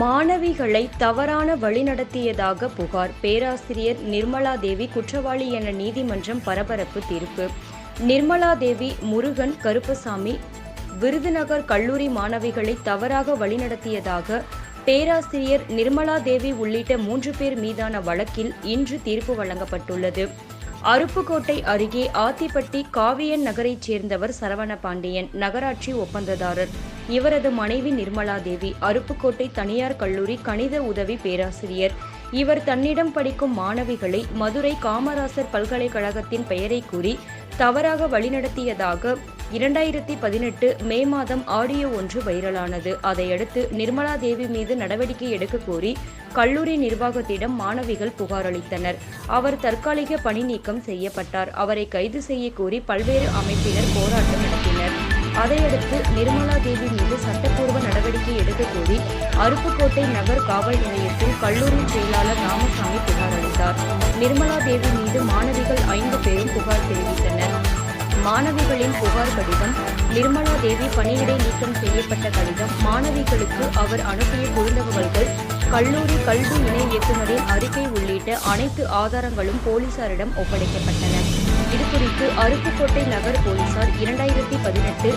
மாணவிகளை தவறான வழிநடத்தியதாக புகார். பேராசிரியர் நிர்மலா தேவி குற்றவாளி என நீதிமன்றம் பரபரப்பு தீர்ப்பு. நிர்மலா தேவி முருகன் கருப்பசாமி விருதுநகர் கல்லூரி மாணவிகளை தவறாக வழிநடத்தியதாக பேராசிரியர் நிர்மலா தேவி உள்ளிட்ட மூன்று பேர் மீதான வழக்கில் இன்று தீர்ப்பு வழங்கப்பட்டுள்ளது. அருப்புக்கோட்டை அருகே ஆத்திப்பட்டி காவியன் நகரைச் சேர்ந்தவர் சரவண பாண்டியன் நகராட்சி ஒப்பந்ததாரர். இவரது மனைவி நிர்மலா தேவி அருப்புக்கோட்டை தனியார் கல்லூரி கணித உதவி பேராசிரியர். இவர் தன்னிடம் படிக்கும் மாணவிகளை மதுரை காமராசர் பல்கலைக்கழகத்தின் பெயரை கூறி தவறாக வழிநடத்தியதாக இரண்டாயிரத்தி பதினெட்டு மே மாதம் ஆடியோ ஒன்று வைரலானது. அதையடுத்து நிர்மலா தேவி மீது நடவடிக்கை எடுக்க கோரி கல்லூரி நிர்வாகத்திடம் மாணவிகள் புகார் அளித்தனர். அவர் தற்காலிக பணி நீக்கம் செய்யப்பட்டார். அவரை கைது செய்ய கோரி பல்வேறு அமைப்பினர் போராட்டம் நடத்தினர். அதையடுத்து நிர்மலா தேவி மீது சட்டப்பூர்வ நடவடிக்கை எடுக்க கோரி அருப்புக்கோட்டை நகர் காவல் நிலையத்தில் கல்லூரி செயலாளர் ராமசாமி புகார் அளித்தார். நிர்மலா தேவி மீது மாணவிகள் ஐந்து பேரும் புகார் தெரிவித்தனர். மாணவிகளின் புகார் கடிதம் நிர்மலா தேவி பணியிடை நீக்கம் செய்யப்பட்ட கடிதம் மாணவிகளுக்கு அவர் அனுப்பிய குறுந்தகவல்கள் கல்லூரி கல்வி இணை இயக்குநரின் அறிக்கை உள்ளிட்ட அனைத்து ஆதாரங்களும் போலீசாரிடம் ஒப்படைக்கப்பட்டன. இதுகுறித்து அருப்புக்கோட்டை நகர் போலீசார் இரண்டாயிரத்தி பதினெட்டு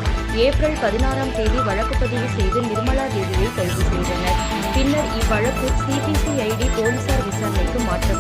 ஏப்ரல் பதினாறாம் தேதி வழக்கு பதிவு செய்து நிர்மலா தேவியை கைது செய்தனர். பின்னர் இவ்வழக்கு சிபிசிஐடி போலீசார் விசாரணைக்கு மாற்றம்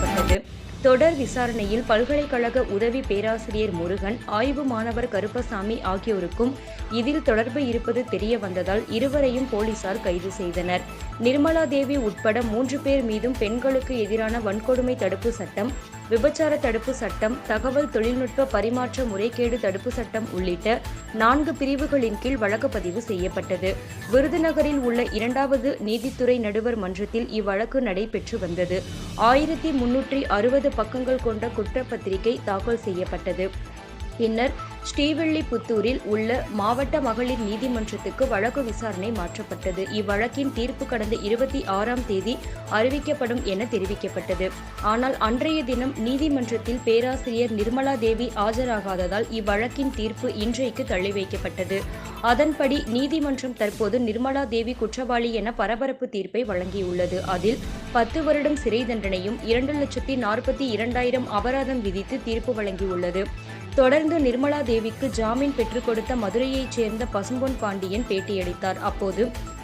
தொடர் விசாரணையில் பல்கலைக்கழக உதவி பேராசிரியர் முருகன் ஆய்வு மாணவர் கருப்பசாமி ஆகியோருக்கும் இதில் தொடர்பு இருப்பது தெரிய வந்ததால் இருவரையும் போலீசார் கைது செய்தனர். நிர்மலா தேவி உட்பட மூன்று பேர் மீதும் பெண்களுக்கு எதிரான வன்கொடுமை தடுப்பு சட்டம் விபச்சார தடுப்பு சட்டம் தகவல் தொழில்நுட்ப பரிமாற்ற முறைகேடு தடுப்பு சட்டம் உள்ளிட்ட நான்கு பிரிவுகளின் கீழ் வழக்கு பதிவு செய்யப்பட்டது. விருதுநகரில் உள்ள இரண்டாவது நீதித்துறை நடுவர் மன்றத்தில் இவ்வழக்கு நடைபெற்று வந்தது. ஆயிரத்தி முன்னூற்றி அறுபது பக்கங்கள் கொண்ட குற்றப்பத்திரிகை தாக்கல் செய்யப்பட்டது. பின்னர் ஸ்ரீவில்லிபுத்தூரில் உள்ள மாவட்ட மகளிர் நீதிமன்றத்துக்கு வழக்கு விசாரணை மாற்றப்பட்டது. இவ்வழக்கின் தீர்ப்பு கடந்த இருபத்தி ஆறாம் தேதி அறிவிக்கப்படும் என தெரிவிக்கப்பட்டது. ஆனால் அன்றைய தினம் நீதிமன்றத்தில் பேராசிரியர் நிர்மலா தேவி ஆஜராகாததால் இவ்வழக்கின் தீர்ப்பு இன்றைக்கு தள்ளி வைக்கப்பட்டது. அதன்படி நீதிமன்றம் தற்போது நிர்மலா தேவி குற்றவாளி என பரபரப்பு தீர்ப்பை வழங்கியுள்ளது. அதில் பத்து வருடம் சிறை தண்டனையும் இரண்டு லட்சத்தி நாற்பத்தி இரண்டாயிரம் அபராதம் விதித்து தீர்ப்பு வழங்கியுள்ளது. தொடர்ந்து நிர்மலா தேவிக்கு ஜாமீன் பெற்றுக் கொடுத்த மதுரையைச் சேர்ந்த பசும்பொன் பாண்டியன் பேட்டியளித்தார். அப்போது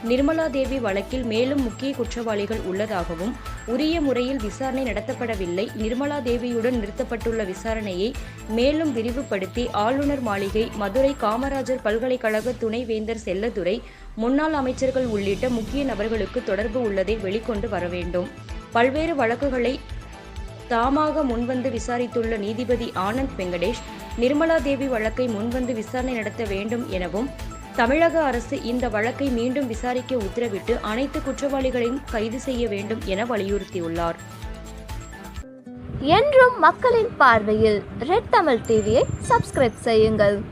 நிர்மலா தேவி வழக்கில் மேலும் முக்கிய குற்றவாளிகள் உள்ளதாகவும் உரிய முறையில் விசாரணை நடத்தப்படவில்லை. நிர்மலா தேவியுடன் நிறுத்தப்பட்டுள்ள விசாரணையை மேலும் விரிவுபடுத்தி ஆளுநர் மாளிகை மதுரை காமராஜர் பல்கலைக்கழக துணைவேந்தர் செல்லதுரை முன்னாள் அமைச்சர்கள் உள்ளிட்ட முக்கிய நபர்களுக்கு தொடர்பு உள்ளதை வெளிக்கொண்டு வர வேண்டும் பல்வேறு வழக்குகளை தாமாக முன்வந்து விசாரித்துள்ள நீதிபதி ஆனந்த் வெங்கடேஷ் நிர்மலா தேவி வழக்கை முன்வந்து விசாரணை நடத்த வேண்டும் எனவும் தமிழக அரசு இந்த வழக்கை மீண்டும் விசாரிக்க உத்தரவிட்டு அனைத்து குற்றவாளிகளையும் கைது செய்ய வேண்டும் என வலியுறுத்தியுள்ளார். என்றும் மக்களின் பார்வையில் ரெட் தமிழ் டிவியை சப்ஸ்கிரைப் செய்யுங்கள்.